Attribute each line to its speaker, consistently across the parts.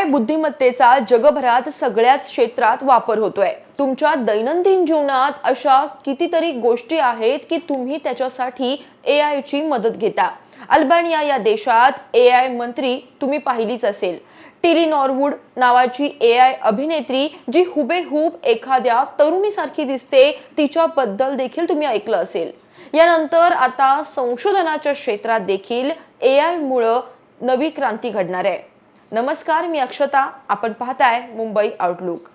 Speaker 1: I बुद्धिमत्तेचा जगभरात सगळ्याच क्षेत्रात वापर होतोय. तुमच्या दैनंदिन जीवनात अशा कितीतरी गोष्टी आहेत की तुम्ही त्याच्यासाठी ए आयची मदत घेता. अल्बानिया या देशात ए आय मंत्री तुम्ही पाहिलीच असेल. टिली नॉरवूड नावाची ए आय अभिनेत्री जी हुबेहूब एखाद्या तरुणीसारखी दिसते तिच्याबद्दल देखील तुम्ही ऐकलं असेल. यानंतर आता संशोधनाच्या क्षेत्रात देखील ए आयमुळं नवी क्रांती घडणार आहे. नमस्कार मी अक्षता. आपण पाहताय मुंबई आउटलुक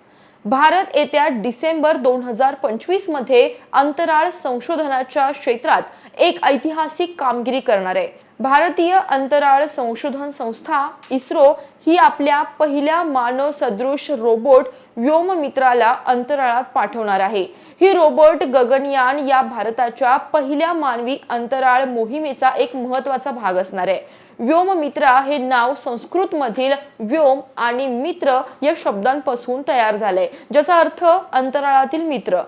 Speaker 1: भारत येत्या डिसेंबर दोन हजार पंचवीसमध्ये अंतराळ संशोधनाच्या क्षेत्रात एक ऐतिहासिक कामगिरी करणार आहे. भारतीय अंतराळ संशोधन संस्था इस्रो ही आपल्या पहिल्या मानव सदृश रोबोट व्योममित्राला अंतराळात पाठवणार आहे. ही रोबोट गगनयान या भारताच्या पहिल्या मानवी अंतराळ मोहिमेचा एक महत्त्वाचा भाग असणार आहे. व्योममित्रा हे नाव संस्कृत मधील व्योम आणि मित्र या शब्दांपासून तयार झालंय. ज्याचा अर्थ अंतराळातील मित्र.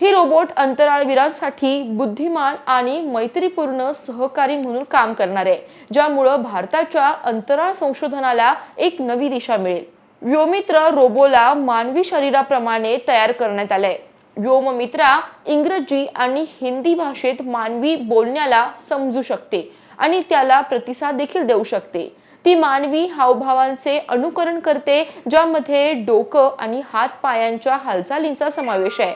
Speaker 1: ही रोबोट अंतराळवीरांसाठी बुद्धिमान आणि मैत्रीपूर्ण सहकारी म्हणून काम करणार आहे ज्यामुळं भारताच्या अंतराळ संशोधनाला एक नवी दिशा मिळेल. व्योमित्र रोबोला मानवी शरीराप्रमाणे तयार करण्यात आलंय. व्योममित्रा इंग्रजी आणि हिंदी भाषेत मानवी बोलण्याला समजू शकते. आणि त्याला प्रतिसाद देखील देऊ शकते. ती मानवी हावभावांचे अनुकरण करते ज्यामध्ये डोकं आणि हात पायांच्या हालचालींचा समावेश आहे.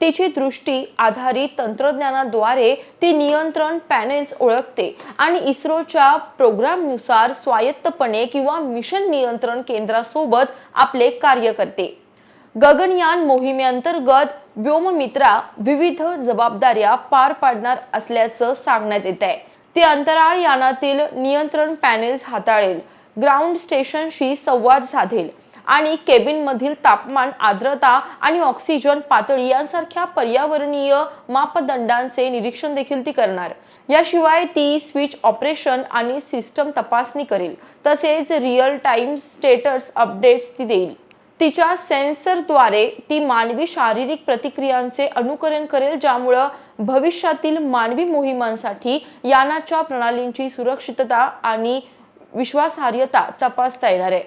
Speaker 1: तिची दृष्टी आधारित तंत्रज्ञानाद्वारे ती नियंत्रण पॅनेल्स ओळखते आणि इस्रोच्या प्रोग्रामनुसार स्वायत्तपणे किंवा मिशन नियंत्रण केंद्रासोबत आपले कार्य करते. गगनयान मोहिमेअंतर्गत व्योममित्रा विविध जबाबदाऱ्या पार पाडणार असल्याचं सांगण्यात येत आहे ती अंतराळ यानातील नियंत्रण पॅनेल्स हाताळेल ग्राउंड स्टेशनशी संवाद साधेल आणि केबिनमधील तापमान आर्द्रता आणि ऑक्सिजन पातळी यांसारख्या पर्यावरणीय मापदंडांचे निरीक्षण देखील ती करणार. याशिवाय ती स्विच ऑपरेशन आणि सिस्टम तपासणी करेल तसेच रिअल टाइम स्टेटस अपडेट्स ती देईल. तिच्या सेन्सरद्वारे ती मानवी शारीरिक प्रतिक्रियांचे अनुकरण करेल ज्यामुळं भविष्यातील मानवी मोहिमांसाठी यानाच्या प्रणालींची सुरक्षितता आणि विश्वासार्हता तपासता येणार आहे.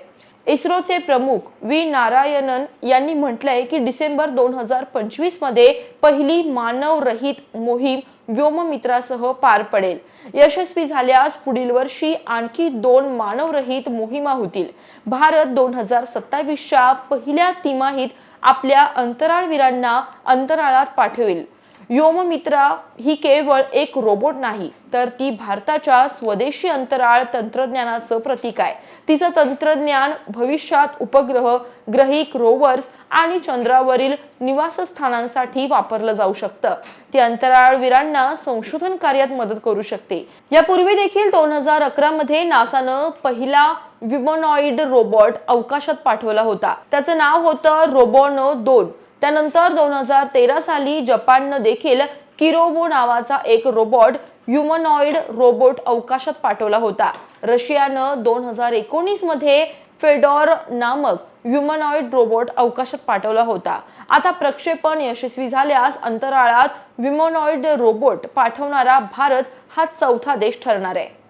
Speaker 1: इस्रोचे प्रमुख व्ही. नारायणन यांनी म्हटलंय की डिसेंबर दोन हजार पंचवीसमध्ये पहिली मानवरहित मोहीम व्योममित्रासह पार पडेल. यशस्वी झाल्यास पुढील वर्षी आणखी दोन मानवरहित मोहिमा होतील. भारत दोन हजार सत्तावीसच्या पहिल्या तिमाहीत आपल्या अंतराळवीरांना अंतराळात पाठवेल. व्योममित्रा ही केवळ एक रोबोट नाही तर ती भारताच्या स्वदेशी अंतराळ तंत्रज्ञानाचं प्रतीक आहे. तिचं तंत्रज्ञान भविष्यात उपग्रह ग्रहिक रोवर्स आणि चंद्रावरील निवासस्थानांसाठी वापरलं जाऊ शकतं. ती अंतराळवीरांना संशोधन कार्यात मदत करू शकते. यापूर्वी देखील दोन हजार अकरा मध्ये नासानं पहिला विमोनॉइड रोबोट अवकाशात पाठवला होता. त्याचं नाव होतं रोबोनो दोन. त्यानंतर दोन हजार तेरा साली जपाननं देखील किरोबो नावाचा एक रोबोट ह्युमनॉइड रोबोट अवकाशात पाठवला होता. रशियानं दोन हजार एकोणीसमध्ये फेडॉर नामक ह्युमनॉइड रोबोट अवकाशात पाठवला होता. आता प्रक्षेपण यशस्वी झाल्यास अंतराळात विमोनॉइड रोबोट पाठवणारा भारत हा चौथा देश ठरणार आहे.